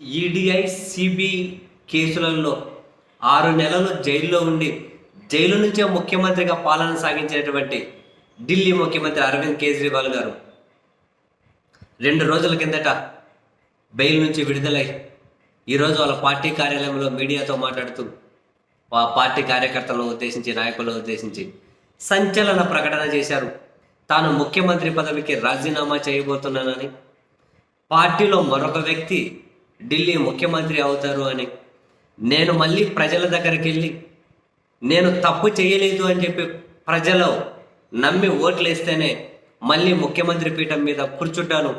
ఈడీఐ CBI కేసులలో ఆరు నెలలు జైల్లో ఉండి జైలు నుంచే ముఖ్యమంత్రిగా పాలన సాగించినటువంటి ఢిల్లీ ముఖ్యమంత్రి అరవింద్ కేజ్రీవాల్ గారు రెండు రోజుల కిందట బెయిల్ నుంచి విడుదలై ఈరోజు వాళ్ళ పార్టీ కార్యాలయంలో మీడియాతో మాట్లాడుతూ ఆ పార్టీ కార్యకర్తలను ఉద్దేశించి నాయకులను ఉద్దేశించి సంచలన ప్రకటన చేశారు. తాను ముఖ్యమంత్రి పదవికి రాజీనామా చేయబోతున్నానని పార్టీలో మరొక వ్యక్తి ఢిల్లీ ముఖ్యమంత్రి అవుతారు అని. నేను మళ్ళీ ప్రజల దగ్గరికి వెళ్ళి నేను తప్పు చేయలేదు అని చెప్పి ప్రజలు నమ్మి ఓట్లేస్తేనే మళ్ళీ ముఖ్యమంత్రి పీఠం మీద కూర్చుంటాను.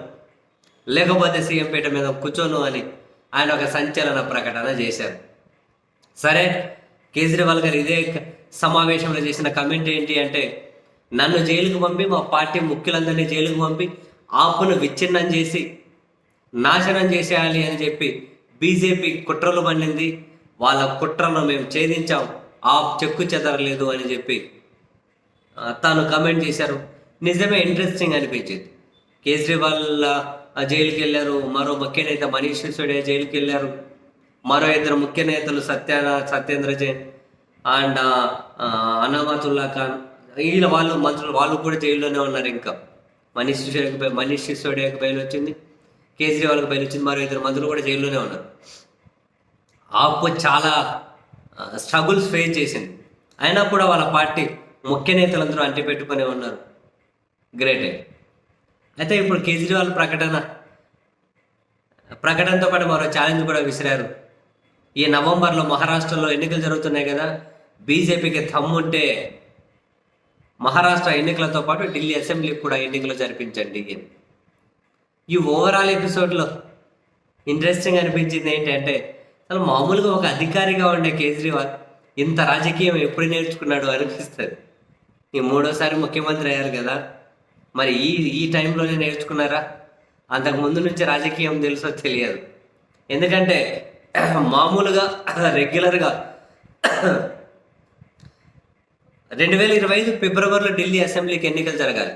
లేకపోతే సీఎం పీఠం మీద కూర్చోను అని ఆయన ఒక సంచలన ప్రకటన చేశారు. సరే కేజ్రీవాల్ గారు ఇదే సమావేశంలో చేసిన కమెంట్ ఏంటి అంటే నన్ను జైలుకు పంపి మా పార్టీ ముఖ్యులందరినీ జైలుకు పంపి ఆపును విచ్ఛిన్నం చేసి నాశనం చేసేయాలి అని చెప్పి బీజేపీ కుట్రలు పండింది వాళ్ళ కుట్రను మేము ఛేదించాం. ఆ చెక్కు చెదరలేదు అని చెప్పి తాను కమెంట్ చేశారు. నిజమే ఇంట్రెస్టింగ్ అనిపించింది. కేజ్రీవాల్ జైలుకి వెళ్ళారు మరో ముఖ్య నేత మనీష్ సిసోడియా జైలుకి వెళ్ళారు మరో ఇద్దరు ముఖ్య నేతలు సత్య సత్యేంద్ర జైన్ అండ్ అనామతుల్లా ఖాన్. వీళ్ళ వాళ్ళు మంత్రులు వాళ్ళు కూడా జైల్లోనే ఉన్నారు ఇంకా. మనీష్ సిసోడియాకి మనీష్ సిసోడియాకి బయలు వచ్చింది కేజ్రీవాల్కి బయలు వచ్చింది మరో ఇద్దరు మంత్రులు కూడా జైల్లోనే ఉన్నారు. ఆపు చాలా స్ట్రగుల్స్ ఫేస్ చేసింది. అయినా కూడా వాళ్ళ పార్టీ ముఖ్య నేతలందరూ అంటి పెట్టుకునే ఉన్నారు. గ్రేటే అయితే ఇప్పుడు కేజ్రీవాల్ ప్రకటన ప్రకటనతో పాటు మరో ఛాలెంజ్ కూడా విసిరారు. ఈ నవంబర్లో మహారాష్ట్రలో ఎన్నికలు జరుగుతున్నాయి కదా బీజేపీకి తమ్ముంటే మహారాష్ట్ర ఎన్నికలతో పాటు ఢిల్లీ అసెంబ్లీకి కూడా ఎన్నికలు జరిపించండి. ఈ ఓవరాల్ ఎపిసోడ్లో ఇంట్రెస్టింగ్ అనిపించింది ఏంటంటే అసలు మామూలుగా ఒక అధికారిగా ఉండే కేజ్రీవాల్ ఇంత రాజకీయం ఎప్పుడు నేర్చుకున్నాడు అనిపిస్తుంది. ఈ మూడోసారి ముఖ్యమంత్రి అయ్యారు కదా మరి ఈ ఈ టైంలోనే నేర్చుకున్నారా? అంతకు ముందు నుంచి రాజకీయం తెలుసో తెలియదు. ఎందుకంటే మామూలుగా రెగ్యులర్గా రెండు వేల ఇరవై ఐదు ఫిబ్రవరిలో ఢిల్లీ అసెంబ్లీకి ఎన్నికలు జరగాలి.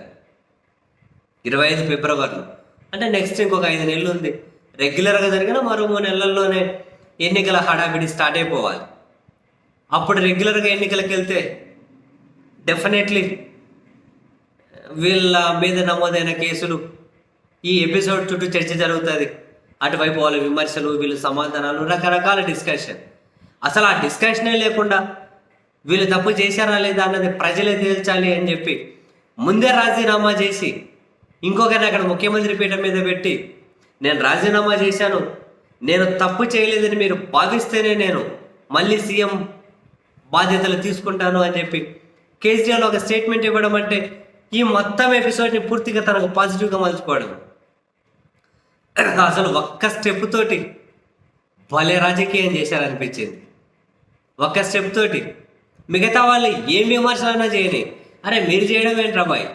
ఇరవై ఐదు ఫిబ్రవరిలో. అంటే నెక్స్ట్ ఇంకొక ఐదు నెలలు ఉంది. రెగ్యులర్గా జరిగిన మరో మూడు నెలల్లోనే ఎన్నికల హడావిడి స్టార్ట్ అయిపోవాలి. అప్పుడు రెగ్యులర్గా ఎన్నికలకు వెళ్తే డెఫినెట్లీ వీళ్ళ మీద నమోదైన కేసులు ఈ ఎపిసోడ్ చుట్టూ చర్చ జరుగుతుంది. అటువైపు వాళ్ళ విమర్శలు వీళ్ళ సమాధానాలు రకరకాల డిస్కషన్ అసలు ఆ డిస్కషనే లేకుండా వీళ్ళు తప్పు చేశారా లేదా అన్నది ప్రజలే తేల్చాలి అని చెప్పి ముందే రాజీనామా చేసి ఇంకొకరిని అక్కడ ముఖ్యమంత్రి పీఠం మీద పెట్టి నేను రాజీనామా చేశాను. నేను తప్పు చేయలేదని మీరు భావిస్తేనే నేను మళ్ళీ సీఎం బాధ్యతలు తీసుకుంటాను అని చెప్పి కేజ్రీవాల్ ఒక స్టేట్మెంట్ ఇవ్వడం అంటే ఈ మొత్తం ఎపిసోడ్ని పూర్తిగా తనకు పాజిటివ్గా మలుచుకోవడం. అసలు ఒక్క స్టెప్ తోటి భలే రాజకీయం చేశారనిపించింది. ఒక్క స్టెప్ తోటి మిగతా వాళ్ళు ఏం విమర్శలన్నా చేయని అరే మీరు చేయడం ఏంట్రా బాయ్?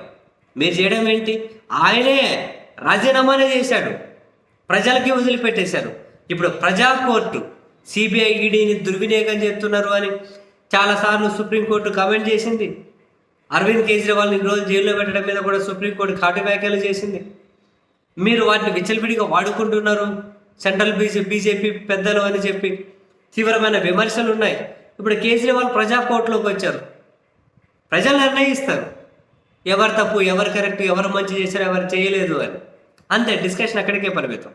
మీరు చేయడం ఏంటి? ఆయనే రాజీనామానే చేశాడు. ప్రజలకి వదిలిపెట్టేశారు. ఇప్పుడు ప్రజా కోర్టు సిబిఐ ఈడీని దుర్వినియోగం చేస్తున్నారు అని చాలాసార్లు సుప్రీంకోర్టు కమెంట్ చేసింది. అరవింద్ కేజ్రీవాల్ని ఇన్ని రోజులు జైల్లో పెట్టడం మీద కూడా సుప్రీంకోర్టు ఘాటు వ్యాఖ్యలు చేసింది. మీరు వాటిని విచ్చలవిడిగా వాడుకుంటున్నారు. సెంట్రల్ బీజే బీజేపీ పెద్దలు అని చెప్పి తీవ్రమైన విమర్శలు ఉన్నాయి ఇప్పుడు కేజ్రీవాల్ ప్రజా కోర్టులోకి వచ్చారు. ప్రజలు నిర్ణయిస్తారు. ఎవరు తప్పు ఎవరు కరెక్ట్ ఎవరు మంచి చేశారు ఎవరు చేయలేదు అని. అంతే డిస్కషన్ అక్కడికే పరిమితం.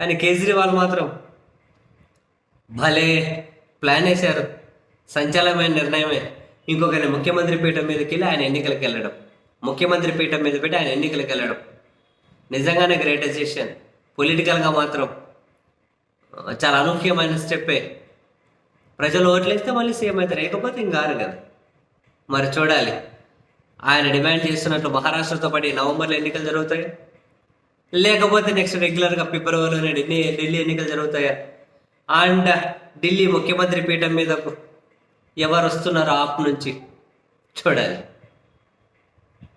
కానీ కేజ్రీవాల్ మాత్రం భలే ప్లాన్ వేశారు. సంచలనమైన నిర్ణయమే. ఇంకొకరి ముఖ్యమంత్రి పీఠం మీదకి వెళ్ళి ఆయన ఎన్నికలకు వెళ్ళడం. ముఖ్యమంత్రి పీఠం మీద పెట్టి ఆయన ఎన్నికలకు వెళ్ళడం. నిజంగానే గ్రేట్ డెసిషన్ పొలిటికల్గా మాత్రం చాలా అనూహ్యమైన స్టెప్పే ప్రజలు ఓట్లేస్తే మళ్ళీ సీఎం అవుతారు. లేకపోతే ఇంకారు కదా. మరి చూడాలి. ఆయన డిమాండ్ చేస్తున్నట్లు మహారాష్ట్రతో పాటు నవంబర్లో ఎన్నికలు జరుగుతాయి. లేకపోతే నెక్స్ట్ రెగ్యులర్గా ఫిబ్రవరిలోనే ఢిల్లీ ఢిల్లీ ఎన్నికలు జరుగుతాయా. అండ్ ఢిల్లీ ముఖ్యమంత్రి పీఠం మీదకు ఎవరు వస్తున్నారో ఆప్ నుంచి చూడాలి.